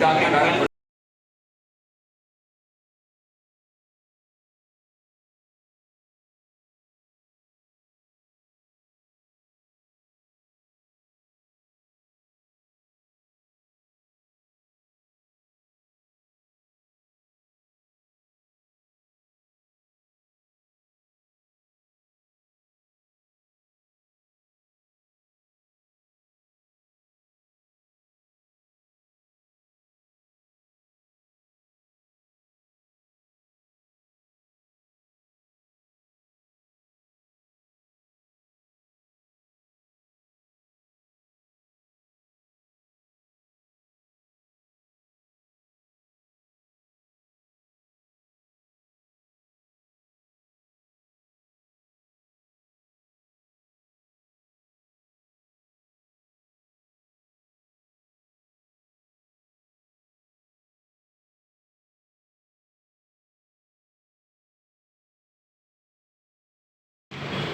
Danke. danke.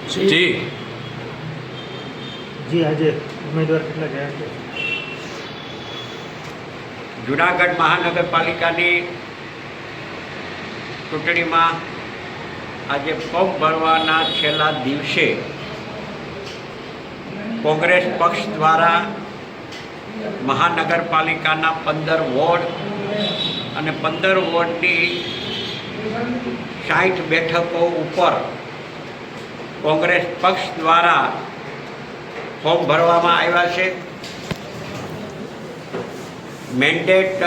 જી. જી. આજે ઉમેદવાર કેટલા ગયા છે? જુનાગઢ મહાનગરપાલિકાની ચૂંટણીમાં આજે ફોર્મ ભરવાના છેલ્લા દિવસે કોંગ્રેસ પક્ષ દ્વારા મહાનગરપાલિકાના પંદર વોર્ડ અને પંદર વોર્ડની સાઠ બેઠકો ઉપર કોંગ્રેસ પક્ષ દ્વારા ફોર્મ ભરવામાં આવ્યા છે. મેન્ડેટ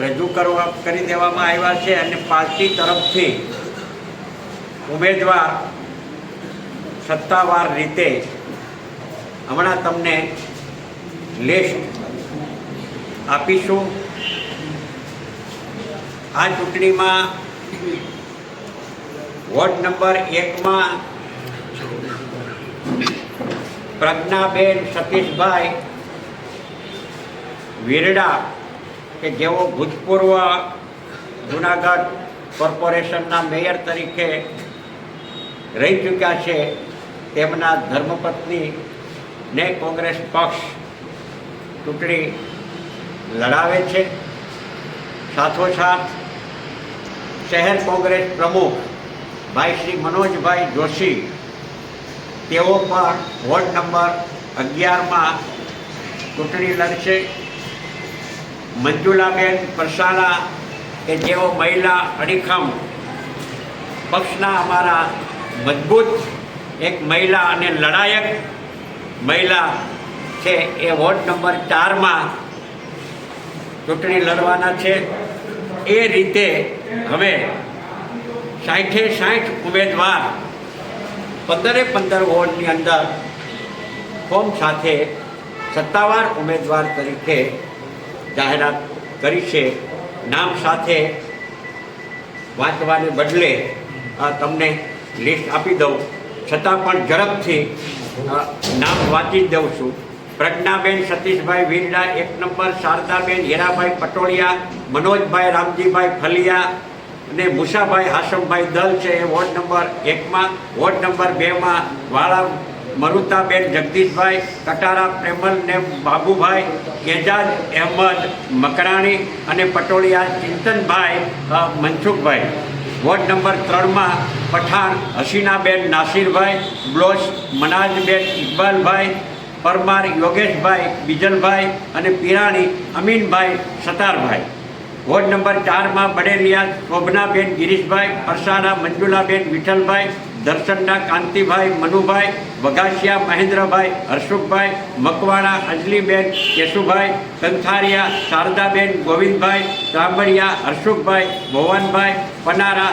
રજૂ કરવા, કરી દેવામાં આવ્યા છે અને પાર્ટી તરફથી ઉમેદવાર સત્તાવાર રીતે હમણાં તમને લિસ્ટ આપીશું. આ ચૂંટણીમાં વોર્ડ નંબર એકમાં પ્રજ્ઞાબેન સતીશભાઈ વિરડા, કે જેઓ ભૂતપૂર્વ જુનાગઢ કોર્પોરેશનના મેયર તરીકે રહી ચૂક્યા છે, તેમના ધર્મપત્નીને કોંગ્રેસ પક્ષ ચૂંટણી લડાવે છે. સાથોસાથ શહેર કોંગ્રેસ પ્રમુખ ભાઈ શ્રી મનોજભાઈ જોશી તેઓ પણ વોર્ડ નંબર અગિયારમાં ચૂંટણી લડશે. મંજુલાબેન પરસાણા કે જેઓ મહિલા અડીખમ પક્ષના અમારા મજબૂત એક મહિલા અને લડાયક મહિલા છે, એ વોર્ડ નંબર ચારમાં ચૂંટણી લડવાના છે. એ રીતે હવે સાઠે સાઠ ઉમેદવાર પંદરે પંદર વોર્ડની અંદર ફોર્મ સાથે સત્તાવાર ઉમેદવાર તરીકે જાહેરાત કરી છે. નામ સાથે વાંચવાને બદલે તમને લિસ્ટ આપી દઉં. છતાં પણ ઝડપથી નામ વાંચી જ દઉં છું. પ્રજ્ઞાબેન સતીશભાઈ વિરડા, એક નંબર, શારદાબેન હીરાભાઈ પટોળિયા, મનોજભાઈ રામજીભાઈ ફલિયા અને મુસાભાઈ હાશમભાઈ દલ છે એ વોર્ડ નંબર એકમાં, વોર્ડ નંબર બેમાં વાળા મરુતાબેન જગદીશભાઈ, કટારા પ્રેમલ ને બાબુભાઈ એજાજ અહેમદ મકરાણી અને પટોળિયા ચિંતનભાઈ મનસુખભાઈ. વોર્ડ નંબર ત્રણમાં પઠાણ હસીનાબેન નાસિરભાઈ બ્લોસ મનાજબેન ઇકબાલભાઈ, પરમાર યોગેશભાઈ, બીજલભાઈ અને પિરાણી અમીનભાઈ સતારભાઈ. વોર્ડ નંબર ચારમાં બડેલિયા શોભનાબેન ગિરીશભાઈ, પરસાણા મંજુલાબેન વિઠ્ઠલભાઈ, દર્શનના કાંતિભાઈ મનુભાઈ, વઘાસિયા મહેન્દ્રભાઈ હર્ષુખભાઈ મકવાણા અંજલીબેન કેશુભાઈ કંથારિયા શારદાબેન ગોવિંદભાઈ ત્રાંબડિયા હર્ષુખભાઈ ભુવનભાઈ, પનારા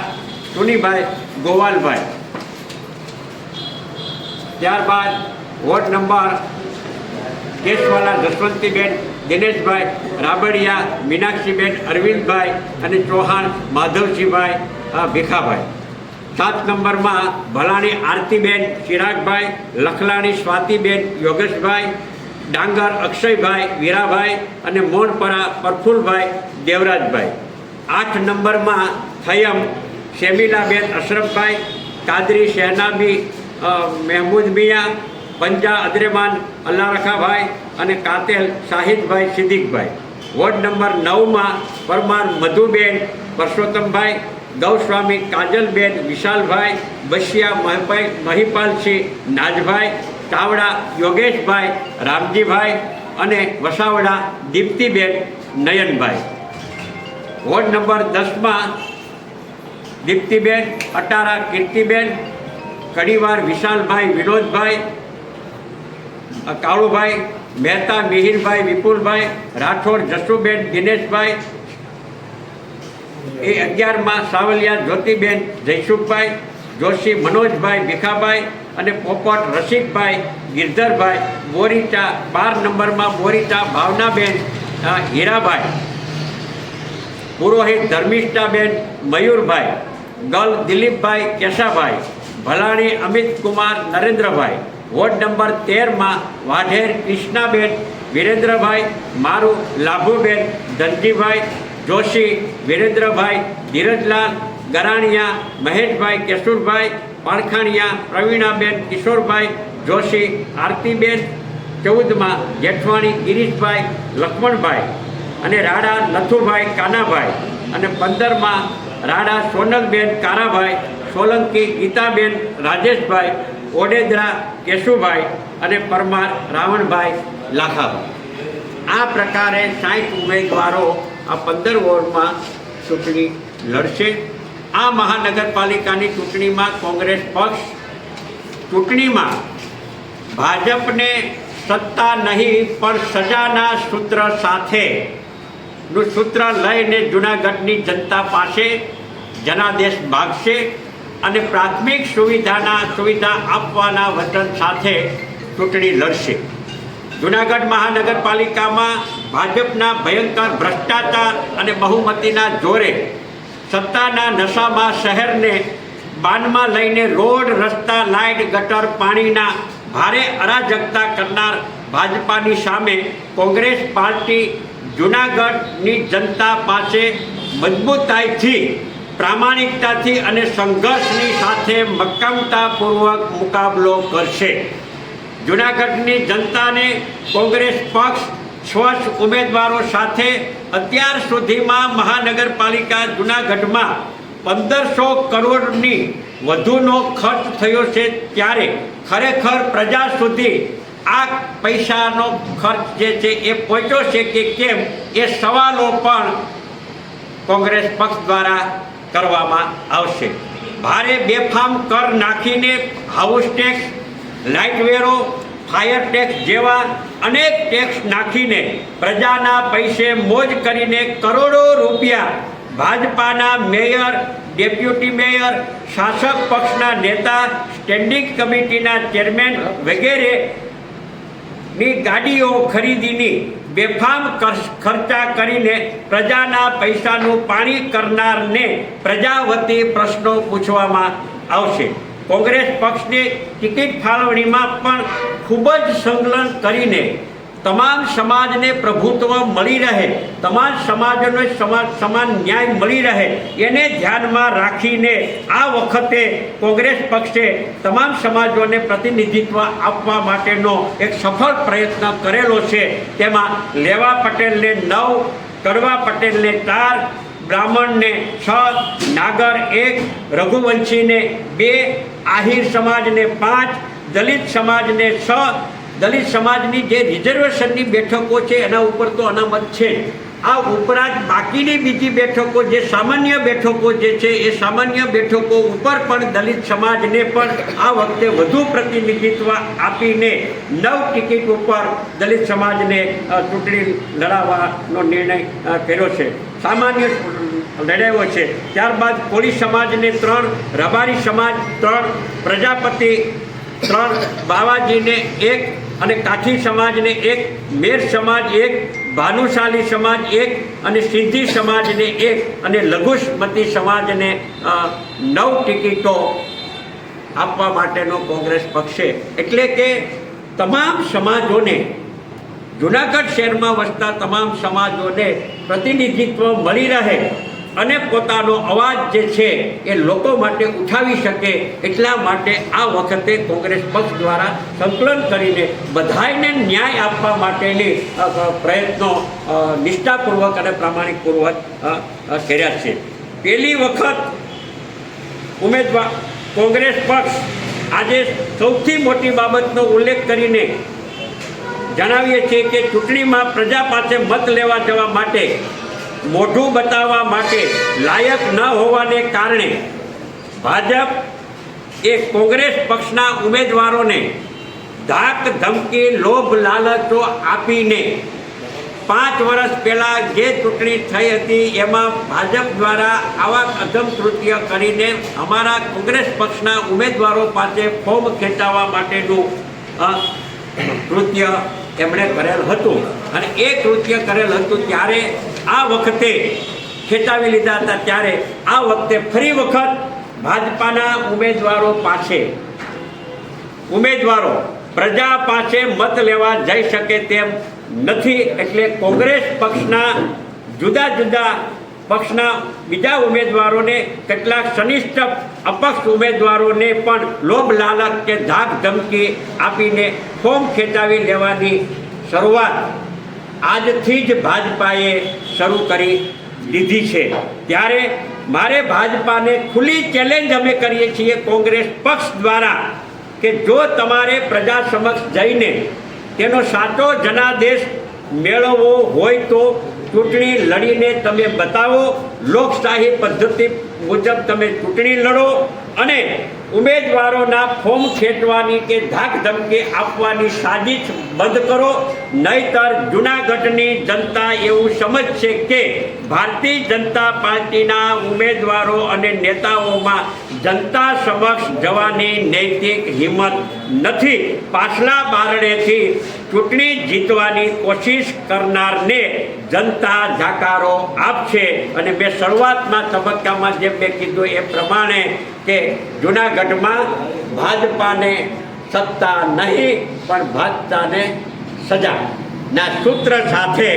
સુનીભાઈ, ગોવાલભાઈ. ત્યારબાદ વોર્ડ નંબર કેશવાલા જસવંતીબેન દિનેશભાઈ રાબડિયા, મીનાક્ષીબેન, અરવિંદભાઈ અને ચૌહાણ, માધવજીભાઈ ભીખાભાઈ. સાત નંબરમાં ભલાણી આરતીબેન, ચિરાગભાઈ, લખલાણી સ્વાતિબેન, યોગેશભાઈ, ડાંગર અક્ષયભાઈ, વીરાભાઈ અને મોનપરા પ્રફુલભાઈ, દેવરાજભાઈ. આઠ નંબરમાં થયમ, શેમિલાબેન અશરફભાઈ, કાદરી શહેનાબી મહેમૂદ મિયા પંજા અદ્રેમાન, અલ્લારખાભાઈ અને કાતેલ શાહિદભાઈ સિદ્દીકભાઈ. વોર્ડ નંબર નવમાં પરમાર મધુબેન, પરસોત્તમભાઈ, ગૌસ્વામી કાજલબેન, વિશાલભાઈ બસિયા મહિપાઈ મહિપાલસિંહ, નાજભાઈ ચાવડા યોગેશભાઈ, રામજીભાઈ અને વસાવડા, દીપ્તિબેન, નયનભાઈ. વોર્ડ નંબર દસમાં દીપ્તિબેન, અટારા કીર્તિબેન, કડીવાર વિશાલભાઈ, વિનોદભાઈ કાળુભાઈ, મહેતા, મિહિરભાઈ, વિપુલભાઈ, રાઠોડ, જસુબેન, દિનેશભાઈ, એ અગિયારમાં સાવલિયા, જ્યોતિબેન, જયસુખભાઈ, જોશી, મનોજભાઈ, ભીખાભાઈ અને પોપટ, રસિકભાઈ, ગિરધરભાઈ બોરીચા બાર નંબરમાં બોરીચા ભાવનાબેન હીરાભાઈ પુરોહિત, ધર્મિષ્ઠાબેન, મયુરભાઈ, ગલ, દિલીપભાઈ, કેશાભાઈ, ભલાણી અમિત કુમાર નરેન્દ્રભાઈ વોર્ડ નંબર તેરમાં વાઢેર કૃષ્ણાબેન, વિરેન્દ્રભાઈ મારું, લાભુબેન, ધનજીભાઈ જોશી, વિરેન્દ્રભાઈ ધીરજલાલ, ગરાણિયા, મહેશભાઈ કેશુરભાઈ, પારખાણિયા, પ્રવીણાબેન, કિશોરભાઈ જોશી, આરતીબેન, ચૌદમાં જેઠવાણી, ગિરીશભાઈ, લક્ષ્મણભાઈ અને રાડા લથુભાઈ કાનાભાઈ અને પંદરમાં રાડા સોનલબેન કારાભાઈ, સોલંકી ગીતાબેન, રાજેશભાઈ ઓડેદરા કેશુભાઈ અને પરમાર રાવણભાઈ લાખાભાઈ આ પ્રકારે સાઠ ઉમેદવારો આ પંદર વોર્ડમાં ચૂંટણી લડશે. આ મહાનગરપાલિકાની ચૂંટણીમાં કોંગ્રેસ પક્ષ ચૂંટણીમાં ભાજપને સત્તા નહીં, પણ સજાના સૂત્ર સાથે નું સૂત્ર લઈને જૂનાગઢની જનતા પાસે જનાદેશ માગશે અને પ્રાથમિક સુવિધાના સુવિધા આપવાના વચન સાથે ચૂંટણી લડશે. જૂનાગઢ મહાનગરપાલિકામાં ભાજપના ભયંકર ભ્રષ્ટાચાર અને બહુમતીના જોરે સત્તાના નશામાં શહેરને બાનમાં લઈને રોડ, રસ્તા, લાઇટ, ગટર, પાણીના ભારે અરાજકતા કરનાર ભાજપાની સામે કોંગ્રેસ પાર્ટી જૂનાગઢની જનતા પાસે મજબૂતાઈથી પ્રામાણિકતાથી અને સંઘર્ષની સાથે મક્કમતાપૂર્વક મુકાબલો કરશે. જૂનાગઢની જનતાને કોંગ્રેસ પક્ષ, સ્વચ્છ ઉમેદવારો સાથે અત્યાર સુધીમાં મહાનગરપાલિકા જૂનાગઢમાં પંદરસો કરોડની વધુનો ખર્ચ થયો છે ત્યારે ખરેખર પ્રજા સુધી આ પૈસાનો ખર્ચ જે છે એ પહોંચ્યો છે કે કેમ એ સવાલો પણ કોંગ્રેસ પક્ષ દ્વારા કરવામાં આવશે. ભારે બેફામ કર નાખીને હાઉસ ટેક્સ લાઇટ વેરો ફાયર ટેક્સ જેવા અનેક ટેક્સ નાખીને પ્રજાના પૈસે મોજ કરીને કરોડો રૂપિયા ભાજપાના મેયર ડેપ્યુટી મેયર, શાસક પક્ષના નેતા સ્ટેન્ડિંગ કમિટીના ચેરમેન વગેરેની ગાડીઓ ખરીદીની બેફામ ખર્ચા કરીને પ્રજાના પૈસાનું પાણી કરનારને પ્રજા વતી પ્રશ્નો પૂછવામાં આવશે. કોંગ્રેસ પક્ષની ટિકિટ ફાળવણીમાં પણ ખૂબ જ સંકલન કરીને તમામ સમાજને પ્રભુત્વ મળી રહે, તમામ સમાજોને સમા- સમાન ન્યાય મળી રહે, એને ધ્યાનમાં રાખીને આ વખતે કોંગ્રેસ પક્ષે તમામ સમાજોને પ્રતિનિધિત્વ આપવા માટેનો એક સફળ પ્રયત્ન કરેલો છે. તેમાં લેવા પટેલને નવ કડવા પટેલને ચાર, બ્રાહ્મણને છ, નાગર એક, રઘુવંશીને બે, આહિર સમાજને પાંચ, દલિત સમાજને છ દલિત સમાજની જે રિઝર્વેશનની બેઠકો છે, એના ઉપર તો અનામત છે આ ઉપરાંત બાકીની બીજી બેઠકો, જે સામાન્ય બેઠકો જે છે, એ સામાન્ય બેઠકો ઉપર પણ દલિત સમાજને પણ આ વખતે વધુ પ્રતિનિધિત્વ આપીને નવ ટિકિટ ઉપર દલિત સમાજને ચૂંટણી લડાવવાનો નિર્ણય કર્યો છે. સામાન્ય લડાયો છે. ત્યારબાદ કોળી સમાજને ત્રણ, રબારી સમાજ ત્રણ, પ્રજાપતિ ત્રણ, બાવાજીને એક અને કાઠી સમાજને એક, મેર સમાજ એક, ભાનુશાલી સમાજ એક, અને સિદ્ધિ સમાજને એક, અને લઘુસ્મતી સમાજને નવ ટિકિટો આપવા માટેનો કોંગ્રેસ પક્ષે. એટલે કે તમામ સમાજોને, જુનાગઢ શહેરમાં વસતા તમામ સમાજોને પ્રતિનિધિત્વ મળી રહે. અને પોતાનો અવાજ જે છે એ લોકો માટે ઉઠાવી શકે એટલા માટે આ વખતે કોંગ્રેસ પક્ષ દ્વારા સંકલન કરીને બધાયને ન્યાય આપવા માટેની પ્રયત્નો નિષ્ઠાપૂર્વક અને પ્રામાણિકપૂર્વક કર્યા છે. પહેલી વખત ઉમેદવાર, કોંગ્રેસ પક્ષ આજે સૌથી મોટી બાબતનો ઉલ્લેખ કરીને જણાવીએ છીએ કે ચૂંટણીમાં પ્રજા પાસે મત લેવા જવા માટે મોઢું બતાવવા માટે લાયક ન હોવાને કારણે ભાજપ એ કોંગ્રેસ પક્ષના ઉમેદવારોને ધાક ધમકી, લોભ, લાલચો આપીને પાંચ વર્ષ પહેલાં જે ચૂંટણી થઈ હતી એમાં ભાજપ દ્વારા આવા અધમ કૃત્ય કરીને અમારા કોંગ્રેસ પક્ષના ઉમેદવારો પાસે ફોર્મ ખેંચાવવા માટેનું કૃત્ય એમણે કરેલ હતું અને એ કૃત્ય કરેલ હતું ત્યારે આ વખતે ખેંચાવી લીધા હતા ત્યારે આ વખતે ફરી વખત ભાજપાના ઉમેદવારો પાસે ઉમેદવારો પ્રજા પાસે મત લેવા જઈ શકે તેમ નથી એટલે કોંગ્રેસ પક્ષના જુદા જુદા પક્ષના બીજા ઉમેદવારોને કેટલાક સનિષ્ઠ અપક્ષ ઉમેદવારોને પણ લોભ લાલચ કે ધાક ધમકી આપીને ફોર્મ ખેંચાવી લેવાની શરૂઆત આજથી જ ભાજપાએ શરૂ કરી દીધી છે. ત્યારે મારે ભાજપાને ખુલ્લી ચેલેન્જ અમે કરીએ છીએ કોંગ્રેસ પક્ષ દ્વારા કે જો તમારે પ્રજા સમક્ષ જઈને તેનો સાચો જનાદેશ મેળવવો હોય તો ચૂંટણી લડીને તમે બતાવો લોકશાહી પદ્ધતિ મુજબ તમે ચૂંટણી લડો. અને ઉમેદવારોના ફોર્મ ખેંચવાની કે ધાક ધમકી આપવાની સાજિશ બંધ કરો. નહીતર જૂનાગઢની જનતા એવું સમજશે કે ભારતીય જનતા પાર્ટીના ઉમેદવારો અને નેતાઓમાં જનતા સમક્ષ જવાની નૈતિક હિંમત નથી. પાછલા બારણેથી ચૂંટણી જીતવાની કોશિશ કરનારને જનતા જાકારો આપશે. અને મેં શરૂઆતના તબક્કામાં જેમ મેં કીધું એ પ્રમાણે કે જૂનાગઢમાં ભાજપાને સત્તા નહીં, પણ ભાજપાને સજા. ના, સૂત્ર સાથે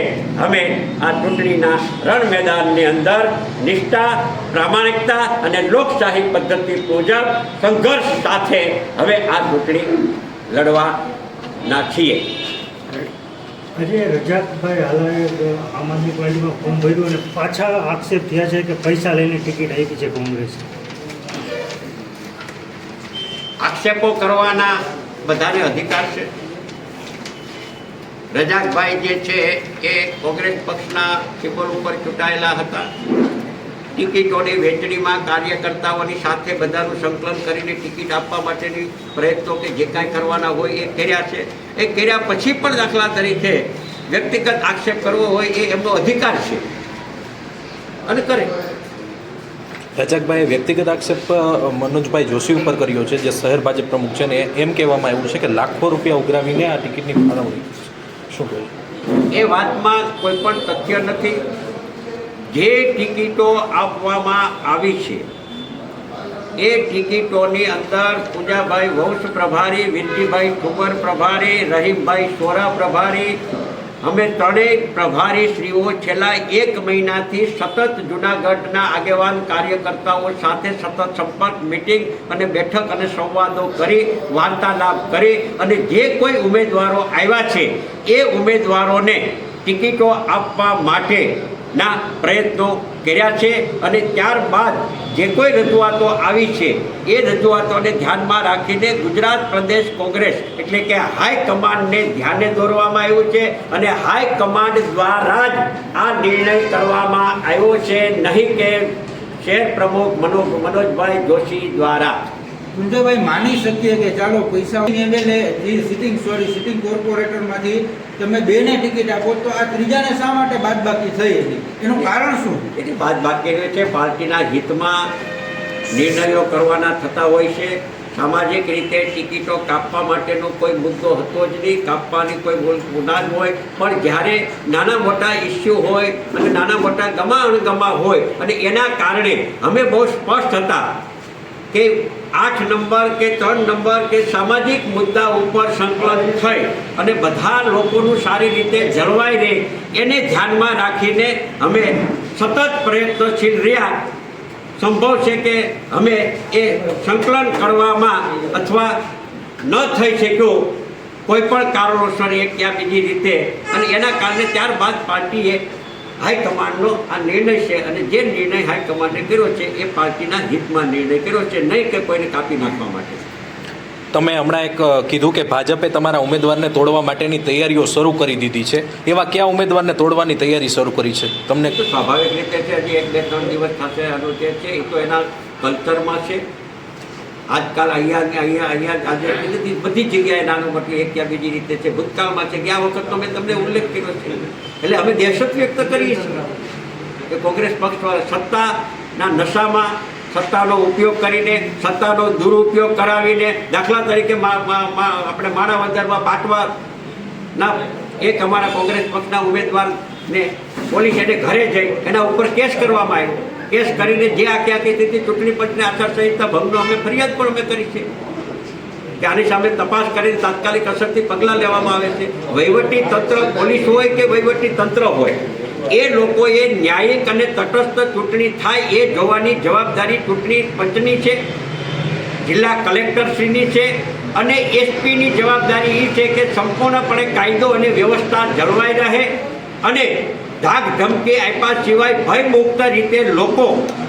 અમે આ ચૂંટણીના રણ મેદાનની અંદર નિષ્ઠા, પ્રામાણિકતા અને લોકશાહી પદ્ધતિ મુજબ સંઘર્ષ સાથે હવે આ ચૂંટણી લડવાના છીએ. આજે રજાકભાઈ હાલાએ આમ આદમી પાર્ટીમાં ફોર્મ ભર્યું અને પાછા આક્ષેપ થયા છે કે પૈસા લઈને ટિકિટ આપી છે કોંગ્રેસ. આક્ષેપો કરવાના બધાને અધિકાર છે. રજાકભાઈ જે છે એ કોંગ્રેસ પક્ષના ટિકિટ ઉપર ચૂંટાયેલા હતા. ટિકિટોની વહેંચણીમાં કાર્યકર્તાઓની સાથે બધાનું સંકલન કરીને ટિકિટ આપવા માટેની પ્રયત્નો કે જે કાંઈ કરવાના હોય એ કર્યા છે. એ કર્યા પછી પણ દાખલા તરીકે વ્યક્તિગત આક્ષેપ કરવો હોય એ એમનો અધિકાર છે. અને કરે. રજાકભાઈએ વ્યક્તિગત આક્ષેપ મનોજભાઈ જોશી ઉપર કર્યો છે, જે શહેર ભાજપ પ્રમુખ છે ને એમ કહેવામાં આવ્યું છે કે લાખો રૂપિયા ઉઘરાવીને આ ટિકિટની ફાળવણી. શું કહ્યું એ વાતમાં કોઈ પણ તથ્ય નથી. જે ટિકિટો આપવામાં આવી છે, એ ટિકિટોની અંદર પૂજાભાઈ વંશ પ્રભારી, વિનજીભાઈ ઠુમર પ્રભારી, રહીમભાઈ સોરા પ્રભારી અમે ત્રણેય પ્રભારી શ્રીઓ છેલ્લા એક મહિનાથી સતત જૂનાગઢના આગેવાન કાર્યકર્તાઓ સાથે સતત સંપર્ક, મિટિંગ અને બેઠક અને સંવાદો કરી, વાર્તાલાપ કરી અને જે કોઈ ઉમેદવારો આવ્યા છે, એ ઉમેદવારોને ટિકિટો આપવા માટેના પ્રયત્નો કર્યા છે અને ત્યારબાદ જે કોઈ રજૂઆતો આવી છે, એ રજૂઆતોને ધ્યાનમાં રાખીને ગુજરાત પ્રદેશ કોંગ્રેસ એટલે કે હાઈ કમાન્ડને ધ્યાને દોરવામાં આવ્યું છે અને હાઈ દ્વારા જ આ નિર્ણય કરવામાં આવ્યો છે. નહીં કે શહેર પ્રમુખ મનોજ મનોજભાઈ જોશી દ્વારા. કુંજાભાઈ માની શકીએ કે ચાલો પૈસા એમએલએ સિટિંગ સોરી સિટિંગ કોર્પોરેટરમાંથી તમે બેને ટિકિટ આપો તો આ ત્રીજાને શા માટે બાદબાકી થઈ હતી એનું કારણ શું? એની બાદ બાકી રહે છે, પાર્ટીના હિતમાં નિર્ણયો કરવાના થતા હોય છે. સામાજિક રીતે ટિકિટો કાપવા માટેનો કોઈ મુદ્દો હતો જ નહીં. કાપવાની કોઈ ગુના જ હોય. પણ જ્યારે નાના મોટા ઇસ્યુ હોય અને નાના મોટા ગમા અણગમા હોય અને એના કારણે અમે બહુ સ્પષ્ટ હતા કે આઠ નંબર કે ત્રણ નંબર કે સામાજિક મુદ્દા ઉપર સંકલન થઈ અને બધા લોકોનું સારી રીતે જળવાઈ રહે, એને ધ્યાનમાં રાખીને અમે સતત પ્રયત્નશીલ રહ્યા. સંભવ છે કે અમે એ સંકલન કરવામાં અથવા ન થઈ શક્યું કોઈ પણ કારણોસર એક યા બીજી રીતે. અને એના કારણે ત્યારબાદ પાર્ટીએ હાઈકમાન્ડનો આ નિર્ણય છે અને જે નિર્ણય હાઈકમાન્ડે કર્યો છે એ પાર્ટીના હિતમાં નિર્ણય કર્યો છે નહીં કે કોઈને કાપી નાખવા માટે. તમે હમણાં એક કીધું કે ભાજપે તમારા ઉમેદવારને તોડવા માટેની તૈયારીઓ શરૂ કરી દીધી છે. એવા કયા ઉમેદવારને તોડવાની તૈયારી શરૂ કરી છે? તમને સ્વાભાવિક રીતે છે હજી એક બે ત્રણ દિવસ થશે આનો જે છે એ તો એના કલ્ચરમાં છે. આજકાલ અહીંયા અહીંયા અહીંયા આજે બધી બધી જગ્યાએ નાનું મોટું એક યા બીજી રીતે છે. ભૂતકાળમાં છે ગયા વખત તો મેં તમને ઉલ્લેખ કર્યો છે. એટલે અમે દહેશત વ્યક્ત કરીએ છીએ કે કોંગ્રેસ પક્ષ સત્તાના નશામાં સત્તાનો ઉપયોગ કરીને, સત્તાનો દુરુપયોગ કરાવીને દાખલા તરીકે આપણે માણાવદરમાં બાટવા ના એક અમારા કોંગ્રેસ પક્ષના ઉમેદવારને પોલીસ એને ઘરે જઈ એના ઉપર કેસ કરવામાં આવ્યો. કેસ કરીને જે આ ક્યાં સ્થિતિ ચૂંટણી પંચને આચારસંહિતા ભંગનો અમે ફરિયાદ પણ અમે કરી છે કે આની સામે તપાસ કરીને તાત્કાલિક અસરથી પગલાં લેવામાં આવે છે. વહીવટી તંત્ર, પોલીસ હોય કે વહીવટી તંત્ર હોય, એ લોકોએ ન્યાયિક અને તટસ્થ ચૂંટણી થાય એ જોવાની જવાબદારી ચૂંટણી પંચની છે, જિલ્લા કલેક્ટરશ્રીની છે અને એસપીની જવાબદારી એ છે કે સંપૂર્ણપણે કાયદો અને વ્યવસ્થા જળવાઈ રહે અને ધાક ધમકી આપ્યા સિવાય ભયમુક્ત રીતે લોકો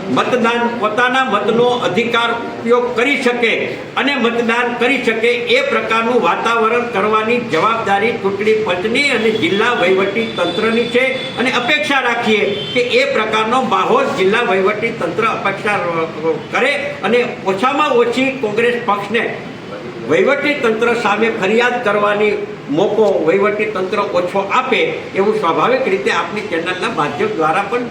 મતદાન, પોતાના મતનો અધિકાર ઉપયોગ કરી શકે અને મતદાન કરી શકે એ પ્રકારનું વાતાવરણ કરવાની જવાબદારી ચૂંટણી પંચની અને જિલ્લા વહીવટી તંત્રની છે. અને અપેક્ષા રાખીએ કે એ પ્રકારનો માહોલ જિલ્લા વહીવટી તંત્ર અપેક્ષા કરે અને ઓછામાં ઓછી કોંગ્રેસ પક્ષને તંત્ર સામે ફરિયાદ કરવાની મોકો વહીવટી તંત્ર ઓછો આપે એવું સ્વાભાવિક રીતે આપની ચેનલના માધ્યમ દ્વારા પણ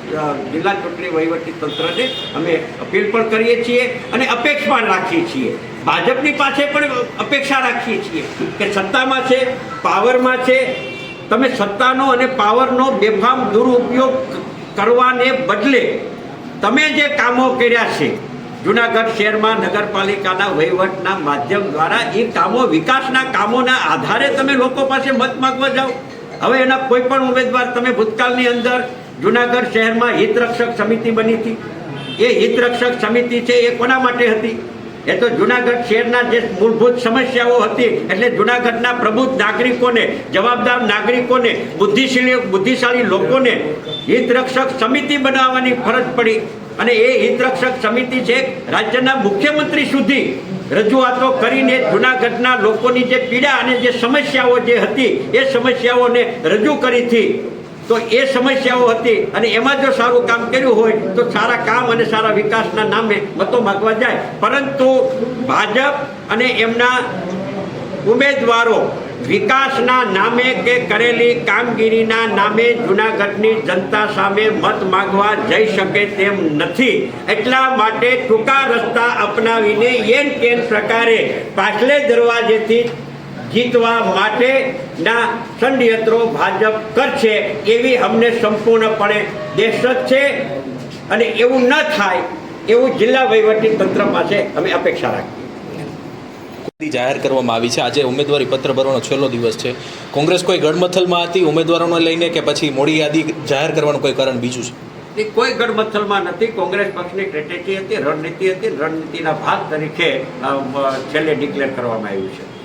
જિલ્લા ચૂંટણી વહીવટી તંત્રને અમે અપીલ પણ કરીએ છીએ અને અપેક્ષા પણ રાખીએ છીએ. ભાજપની પાસે પણ અપેક્ષા રાખીએ છીએ કે સત્તામાં છે, પાવરમાં છે. તમે સત્તાનો અને પાવરનો બેફામ દુરુપયોગ કરવાને બદલે તમે જે કામો કર્યા છે જુનાગઢ શહેરમાં નગરપાલિકાના વહીવટના માધ્યમ દ્વારા એ કામો, વિકાસના કામોના આધારે તમે લોકો પાસે મત માગવા જાઓ. હવે એના કોઈ પણ ઉમેદવાર તમે ભૂતકાળની અંદર જુનાગઢ શહેરમાં હિતરક્ષક સમિતિ બની હતી. એ હિતરક્ષક સમિતિ છે એ કોના માટે હતી? એ તો જુનાગઢ શહેરના જે મૂળભૂત સમસ્યાઓ હતી, એટલે જુનાગઢના પ્રબુદ્ધ નાગરિકોને, જવાબદાર નાગરિકોને બુદ્ધિશાળી બુદ્ધિશાળી લોકોને હિતરક્ષક સમિતિ બનાવવાની ફરજ પડી. અને એ હિતરક્ષક સમિતિ છે રાજ્યના મુખ્યમંત્રી સુધી રજૂઆતો કરીને જુનાગઢના લોકોની જે પીડા અને જે સમસ્યાઓ જે હતી, એ સમસ્યાઓને રજૂ કરી હતી. તો એ સમસ્યાઓ હતી અને એમાં જો સારું કામ કર્યું હોય, તો સારા કામ અને સારા વિકાસના નામે મતો માગવા જાય. પરંતુ ભાજપ અને એમના ઉમેદવારો વિકાસના નામે કે કરેલી કામગીરીના નામે જુનાગઢની જનતા સામે મત માગવા જઈ શકે તેમ નથી. એટલા માટે ટૂંકા રસ્તા અપનાવીને એન કેન પ્રકારે પાછલે દરવાજેથી જીતવા માટેના ષડયંત્રો ભાજપ કરશે એવી અમને સંપૂર્ણપણે દેશ છે અને એવું ન થાય એવું જિલ્લા વહીવટી તંત્ર પાસે અમે અપેક્ષા રાખીએ. યાદી જાહેર કરવામાં આવી છે. આજે ઉમેદવારી પત્ર ભરવાનો છેલ્લો દિવસ છે. કોંગ્રેસ કોઈ ગડમથલમાં હતી ઉમેદવારોને લઈને કે પછી મોડી યાદી જાહેર કરવાનું કોઈ કારણ બીજું છે? એ કોઈ ગડમથલમાં નથી. કોંગ્રેસ પક્ષની સ્ટ્રેટેજી હતી, રણનીતિ હતી. રણનીતિના ભાગ તરીકે છેલ્લે ડિક્લેર કરવામાં આવ્યું છે.